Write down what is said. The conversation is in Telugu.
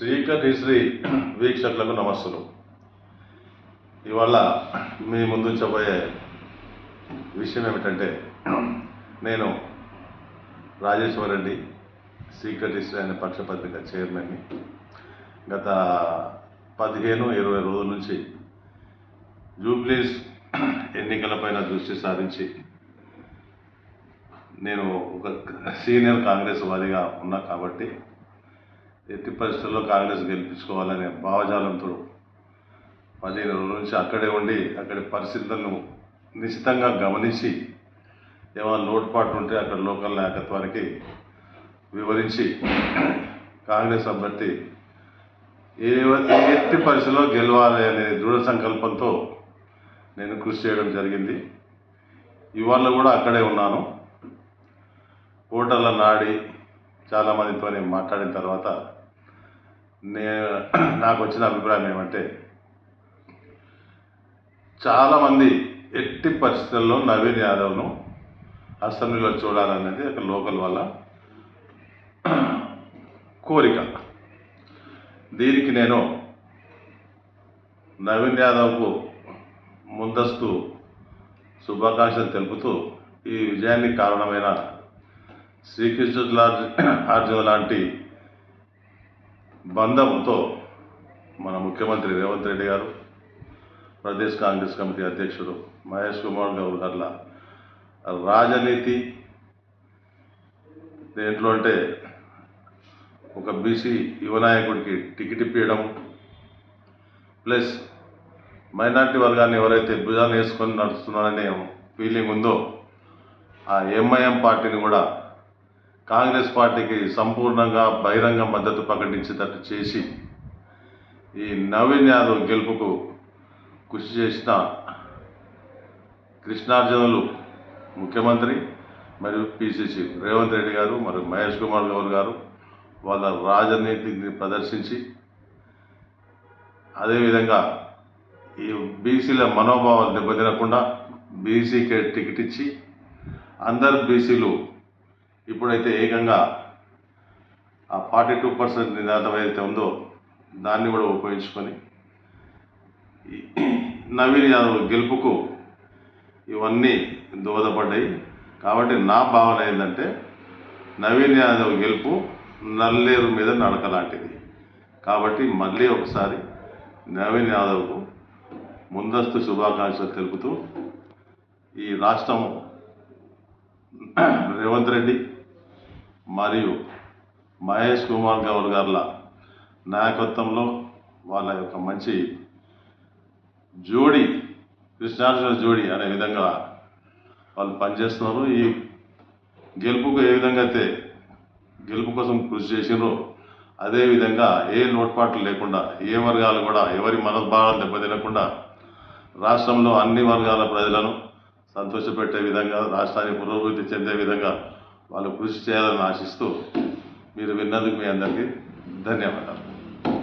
శ్రీకటి శ్రీ వీక్షకులకు నమస్సులు. ఇవాళ మీ ముందు చెప్పబోయే విషయం ఏమిటంటే నేను రాజేశ్వర్ రెడ్డి శ్రీకటి శ్రీ అనే పక్షపత్రిక చైర్మన్ని గత పదిహేను ఇరవై రోజుల నుంచి జూబ్లీస్ ఎన్నికలపైన దృష్టి సారించి నేను ఒక సీనియర్ కాంగ్రెస్ వాదిగా ఉన్నా కాబట్టి ఎట్టి పరిస్థితుల్లో కాంగ్రెస్ గెలిపించుకోవాలనే భావజాలంతో పదిహేను రోజుల నుంచి అక్కడే ఉండి అక్కడి పరిస్థితులను నిశ్చితంగా గమనించి ఏమైనా లోటుపాట్లు ఉంటే అక్కడ లోకల్ నాయకత్వానికి వివరించి కాంగ్రెస్ అభ్యర్థి ఏ ఎట్టి పరిస్థితిలో గెలవాలి అనే దృఢ సంకల్పంతో నేను కృషి చేయడం జరిగింది. ఇవాళ కూడా అక్కడే ఉన్నాను. ఓటర్ల నాడి చాలామందితో మాట్లాడిన తర్వాత నే నాకు వచ్చిన అభిప్రాయం ఏమంటే చాలామంది ఎట్టి పరిస్థితుల్లో నవీన్ యాదవ్ను అసెంబ్లీలో చూడాలనేది ఒక లోకల్ వల్ల కోరిక. దీనికి నేను నవీన్ యాదవ్కు ముందస్తు శుభాకాంక్షలు తెలుపుతూ ఈ విజయానికి కారణమైన శ్రీకృష్ణుల అర్జున లాంటి బంధంతో మన ముఖ్యమంత్రి రేవంత్ రెడ్డి గారు ప్రదేశ్ కాంగ్రెస్ కమిటీ అధ్యక్షుడు మహేష్ కుమార్ గౌడ్ గారుల రాజనీతి దేంట్లో అంటే ఒక బీసీ యువనాయకుడికి టికెట్ ఇప్పించడం ప్లస్ మైనార్టీ వర్గాన్ని ఎవరైతే భుజాన్ని వేసుకొని నడుస్తున్నారనే ఫీలింగ్ ఉందో ఆ ఎంఐఎం పార్టీని కూడా కాంగ్రెస్ పార్టీకి సంపూర్ణంగా బహిరంగ మద్దతు ప్రకటించేటట్టు చేసి ఈ నవీన్ యాదవ్ గెలుపుకు కృషి చేసిన కృష్ణార్జునులు ముఖ్యమంత్రి మరియు పిసిసి రేవంత్ రెడ్డి గారు మరియు మహేష్ కుమార్ గౌర్ గారు వాళ్ళ రాజనీతిని ప్రదర్శించి అదేవిధంగా ఈ బీసీల మనోభావాలు దెబ్బతినకుండా బీసీకి టికెట్ ఇచ్చి అందరు బీసీలు ఇప్పుడైతే ఏకంగా ఆ ఫార్టీ టూ పర్సెంట్ నినాదం ఏదైతే ఉందో దాన్ని కూడా ఉపయోగించుకొని నవీన్ యాదవ్ గెలుపుకు ఇవన్నీ దోహదపడ్డాయి. కాబట్టి నా భావన ఏంటంటే నవీన్ యాదవ్ గెలుపు నల్లేరు మీద నడక లాంటిది. కాబట్టి మళ్ళీ ఒకసారి నవీన్ యాదవ్కు ముందస్తు శుభాకాంక్షలు తెలుపుతూ ఈ రాష్ట్రం రేవంత్ రెడ్డి మరియు మహేష్ కుమార్ గౌర్ గారుల నాయకత్వంలో వాళ్ళ యొక్క మంచి జోడి కృష్ణార్జున జోడి అనే విధంగా వాళ్ళు పనిచేస్తున్నారు. ఈ గెలుపుకు ఏ విధంగా అయితే గెలుపు కోసం కృషి చేసినారో అదేవిధంగా ఏ లోటుపాట్లు లేకుండా ఏ వర్గాలు కూడా ఎవరి మనోభావాలు దెబ్బతినకుండా రాష్ట్రంలో అన్ని వర్గాల ప్రజలను సంతోషపెట్టే విధంగా రాష్ట్రాన్ని పురోభివృద్ధి చెందే విధంగా వాళ్ళు కృషి చేయాలని ఆశిస్తూ మీరు విన్నందుకు మీ అందరికీ ధన్యవాదాలు.